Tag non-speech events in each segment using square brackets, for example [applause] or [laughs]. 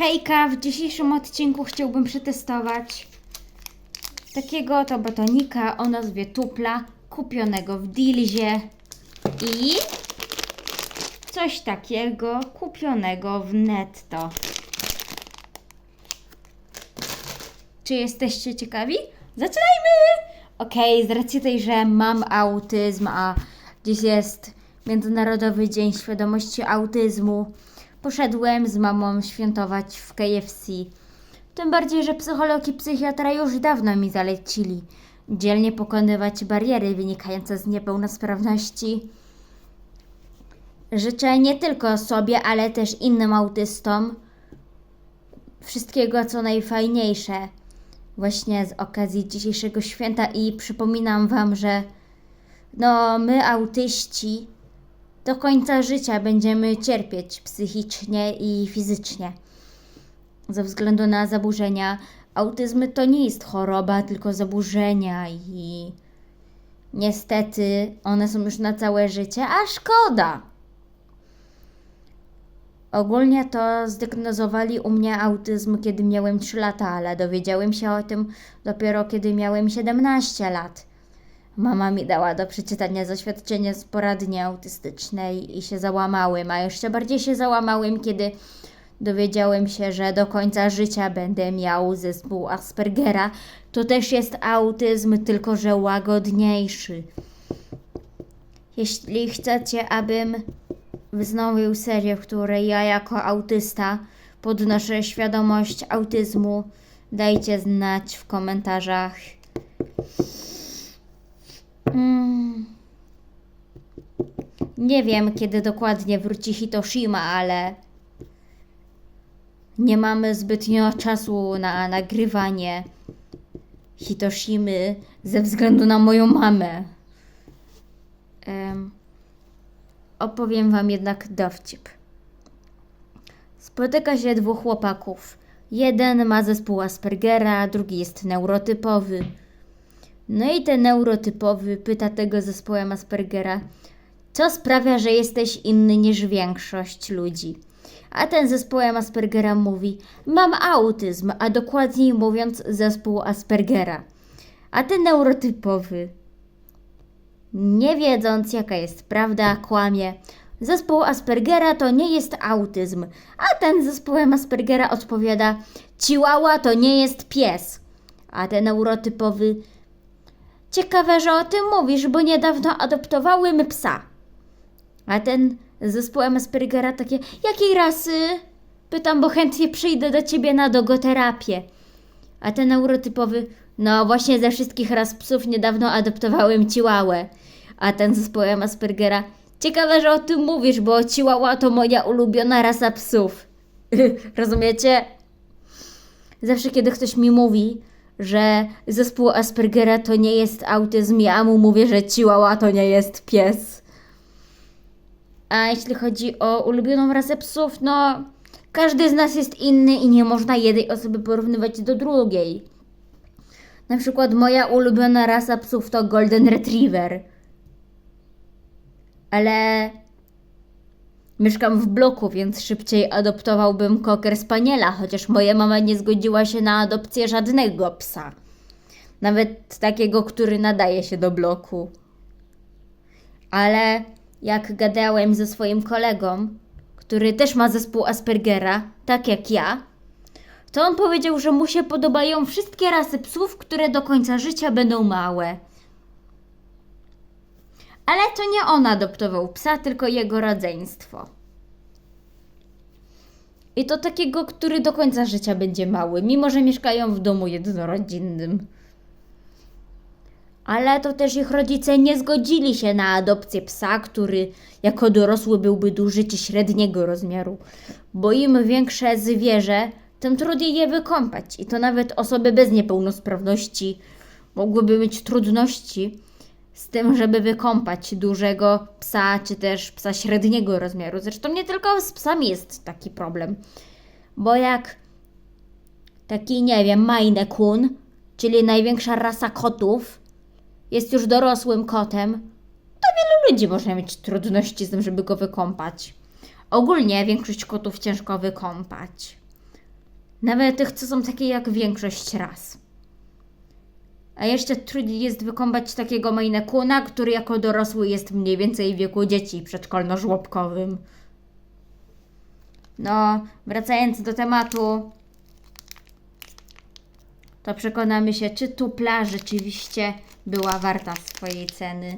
Hejka, w dzisiejszym odcinku chciałbym przetestować takiego to batonika o nazwie Tupla, kupionego w Dilzie i coś takiego kupionego w Netto. Czy jesteście ciekawi? Zaczynajmy! Okej, z racji tej, że mam autyzm, a dziś jest Międzynarodowy Dzień Świadomości Autyzmu, poszedłem z mamą świętować w KFC. Tym bardziej, że psycholog i psychiatra już dawno mi zalecili dzielnie pokonywać bariery wynikające z niepełnosprawności. Życzę nie tylko sobie, ale też innym autystom wszystkiego, co najfajniejsze właśnie z okazji dzisiejszego święta i przypominam Wam, że no my autyści do końca życia będziemy cierpieć psychicznie i fizycznie ze względu na zaburzenia. Autyzm to nie jest choroba, tylko zaburzenia i niestety one są już na całe życie, a szkoda. Ogólnie to zdiagnozowali u mnie autyzm, kiedy miałem 3 lata, ale dowiedziałem się o tym dopiero kiedy miałem 17 lat. Mama mi dała do przeczytania zaświadczenie z poradni autystycznej i się załamałem, a jeszcze bardziej się załamałem, kiedy dowiedziałem się, że do końca życia będę miał zespół Aspergera. To też jest autyzm, tylko że łagodniejszy. Jeśli chcecie, abym wznowił serię, w której ja jako autysta podnoszę świadomość autyzmu, dajcie znać w komentarzach. Mm. Nie wiem, kiedy dokładnie wróci Hitoshima, ale nie mamy zbytnio czasu na nagrywanie Hitoshimy ze względu na moją mamę. Em, opowiem wam jednak dowcip. Spotyka się dwóch chłopaków. Jeden ma zespół Aspergera, drugi jest neurotypowy. No i ten neurotypowy pyta tego zespołem Aspergera, co sprawia, że jesteś inny niż większość ludzi. A ten zespołem Aspergera mówi: Mam autyzm, a dokładniej mówiąc, zespół Aspergera. A ten neurotypowy, nie wiedząc jaka jest prawda, kłamie. Zespół Aspergera to nie jest autyzm, a ten zespołem Aspergera odpowiada: Chihuahua to nie jest pies. A ten neurotypowy: Ciekawe, że o tym mówisz, bo niedawno adoptowałem psa. A ten z zespołem Aspergera takie, jakiej rasy? Pytam, bo chętnie przyjdę do ciebie na dogoterapię. A ten neurotypowy, no właśnie ze wszystkich ras psów niedawno adoptowałem Chihuahuę. A ten z zespołem Aspergera, ciekawe, że o tym mówisz, bo Chihuahua to moja ulubiona rasa psów. [laughs] Rozumiecie? Zawsze kiedy ktoś mi mówi, że zespół Aspergera to nie jest autyzm, ja mu mówię, że Chihuahua to nie jest pies. A jeśli chodzi o ulubioną rasę psów, no każdy z nas jest inny i nie można jednej osoby porównywać do drugiej. Na przykład moja ulubiona rasa psów to Golden Retriever. Ale mieszkam w bloku, więc szybciej adoptowałbym Cocker Spaniela, chociaż moja mama nie zgodziła się na adopcję żadnego psa. Nawet takiego, który nadaje się do bloku. Ale jak gadałem ze swoim kolegą, który też ma zespół Aspergera, tak jak ja, to on powiedział, że mu się podobają wszystkie rasy psów, które do końca życia będą małe. Ale to nie on adoptował psa, tylko jego rodzeństwo. I to takiego, który do końca życia będzie mały, mimo że mieszkają w domu jednorodzinnym. Ale to też ich rodzice nie zgodzili się na adopcję psa, który jako dorosły byłby duży czy średniego rozmiaru, bo im większe zwierzę, tym trudniej je wykąpać. I to nawet osoby bez niepełnosprawności mogłyby mieć trudności z tym, żeby wykąpać dużego psa, czy też psa średniego rozmiaru. Zresztą nie tylko z psami jest taki problem, bo jak taki, nie wiem, Maine Coon, czyli największa rasa kotów, jest już dorosłym kotem, to wielu ludzi może mieć trudności z tym, żeby go wykąpać. Ogólnie większość kotów ciężko wykąpać. Nawet tych, co są takie jak większość ras. A jeszcze trudniej jest wykąpać takiego Maine który jako dorosły jest mniej więcej w wieku dzieci przedszkolno-żłobkowym. No, wracając do tematu, to przekonamy się, czy tupla rzeczywiście była warta swojej ceny.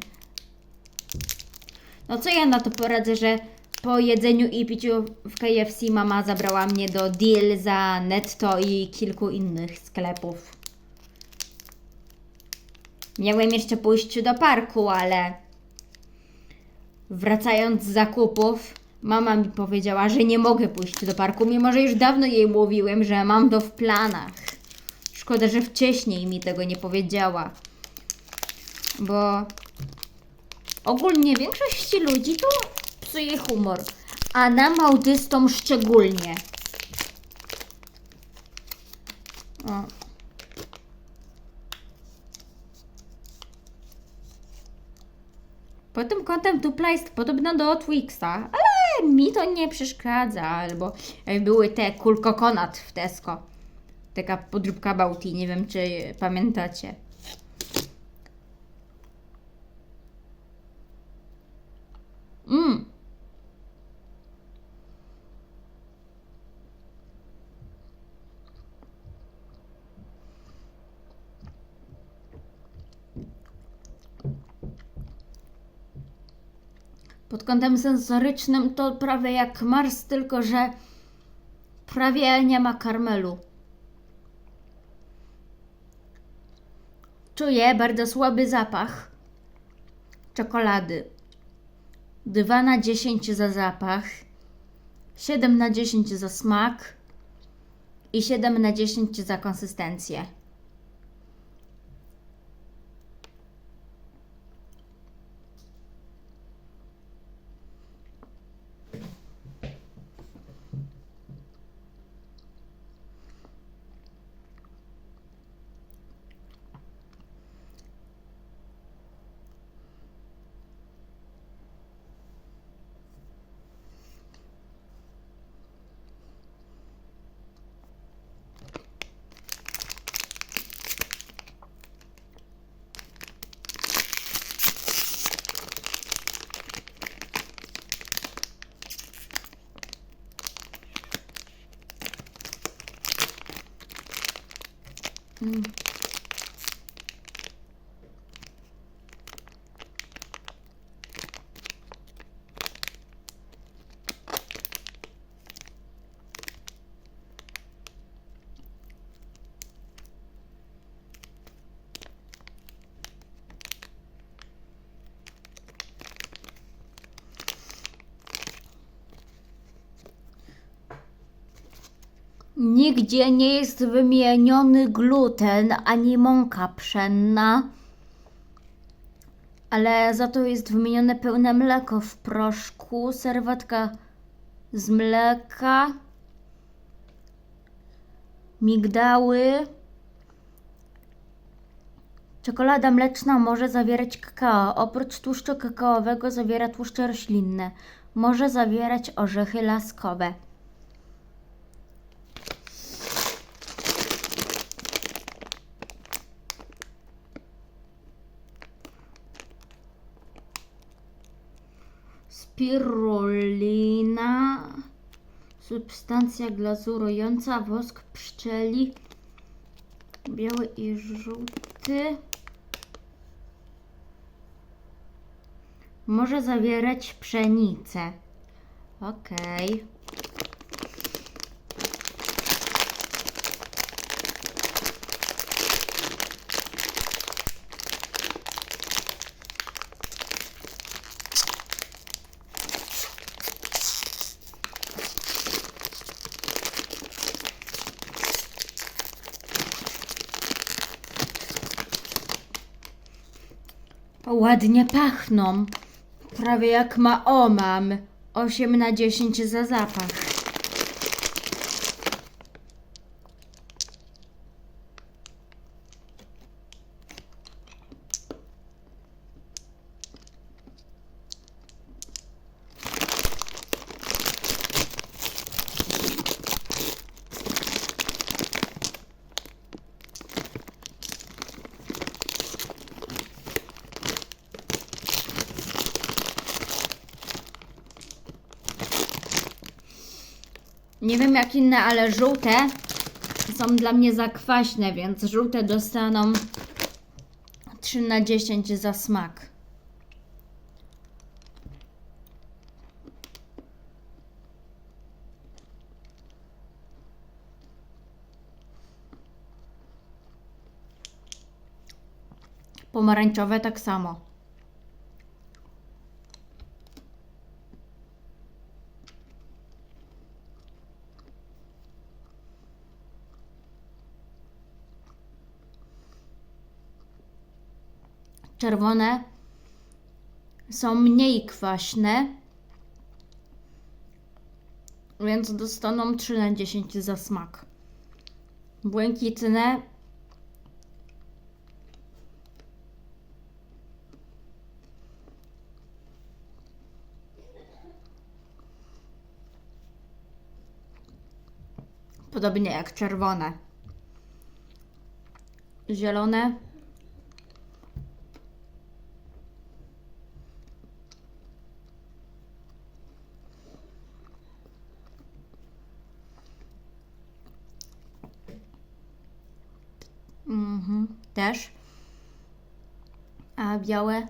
No co ja na to poradzę, że po jedzeniu i piciu w KFC mama zabrała mnie do Deal za Netto i kilku innych sklepów. Miałem jeszcze pójść do parku, ale wracając z zakupów, mama mi powiedziała, że nie mogę pójść do parku, mimo że już dawno jej mówiłem, że mam to w planach. Szkoda, że wcześniej mi tego nie powiedziała. Bo ogólnie większości ludzi to psuje humor, a nam autystom szczególnie. O. Pod tym kątem dupla jest podobna do Twixa, ale mi to nie przeszkadza, albo e, były te kulkokonat w Tesco. Taka podróbka Bauti, nie wiem czy pamiętacie. Pod kątem sensorycznym to prawie jak Mars, tylko że prawie nie ma karmelu. Czuję bardzo słaby zapach czekolady. 2 na 10 za zapach, 7 na 10 za smak i 7 na 10 za konsystencję. Mm. Nigdzie nie jest wymieniony gluten ani mąka pszenna, ale za to jest wymienione pełne mleko w proszku, serwatka z mleka, migdały. Czekolada mleczna może zawierać kakao. Oprócz tłuszczu kakaowego zawiera tłuszcze roślinne. Może zawierać orzechy laskowe. Spirulina, substancja glazurująca, wosk pszczeli, biały i żółty. Może zawierać pszenicę. Okej. Ładnie pachną. Prawie jak ma omam. 8 na 10 za zapach. Nie wiem jak inne, ale żółte są dla mnie za kwaśne, więc żółte dostaną 3 na 10 za smak. Pomarańczowe tak samo. Czerwone są mniej kwaśne, więc dostaną 3 na 10 za smak. Błękitne Podobnie jak czerwone. Zielone. Też. A białe?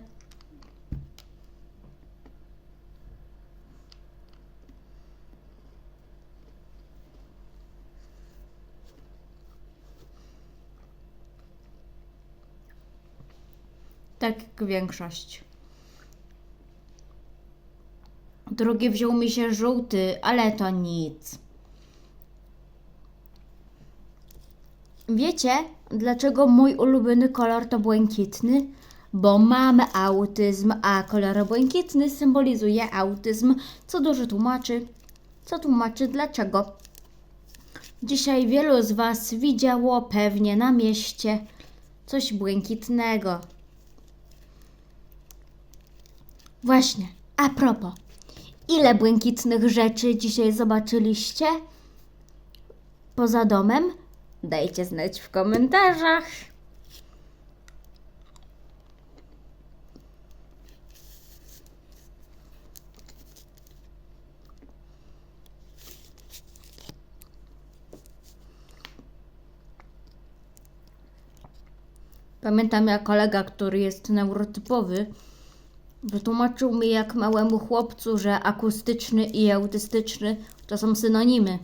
Tak jak większość. Drugi wziął mi się żółty, ale to nic. Wiecie, dlaczego mój ulubiony kolor to błękitny? Bo mam autyzm, a kolor błękitny symbolizuje autyzm, co dużo tłumaczy. Co tłumaczy dlaczego? Dzisiaj wielu z Was widziało pewnie na mieście coś błękitnego. Właśnie, a propos, ile błękitnych rzeczy dzisiaj zobaczyliście? Poza domem? Dajcie znać w komentarzach. Pamiętam jak kolega, który jest neurotypowy, wytłumaczył mi jak małemu chłopcu, że akustyczny i autystyczny to są synonimy.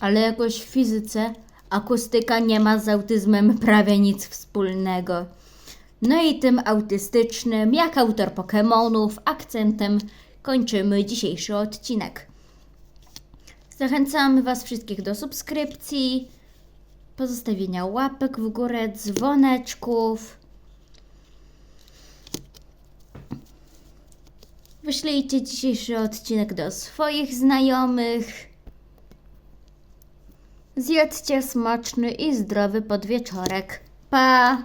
Ale jakoś w fizyce akustyka nie ma z autyzmem prawie nic wspólnego. No i tym autystycznym, jak autor Pokemonów, akcentem kończymy dzisiejszy odcinek. Zachęcamy Was wszystkich do subskrypcji, pozostawienia łapek w górę, dzwoneczków. Wyślijcie dzisiejszy odcinek do swoich znajomych. Zjedzcie smaczny i zdrowy podwieczorek. Pa!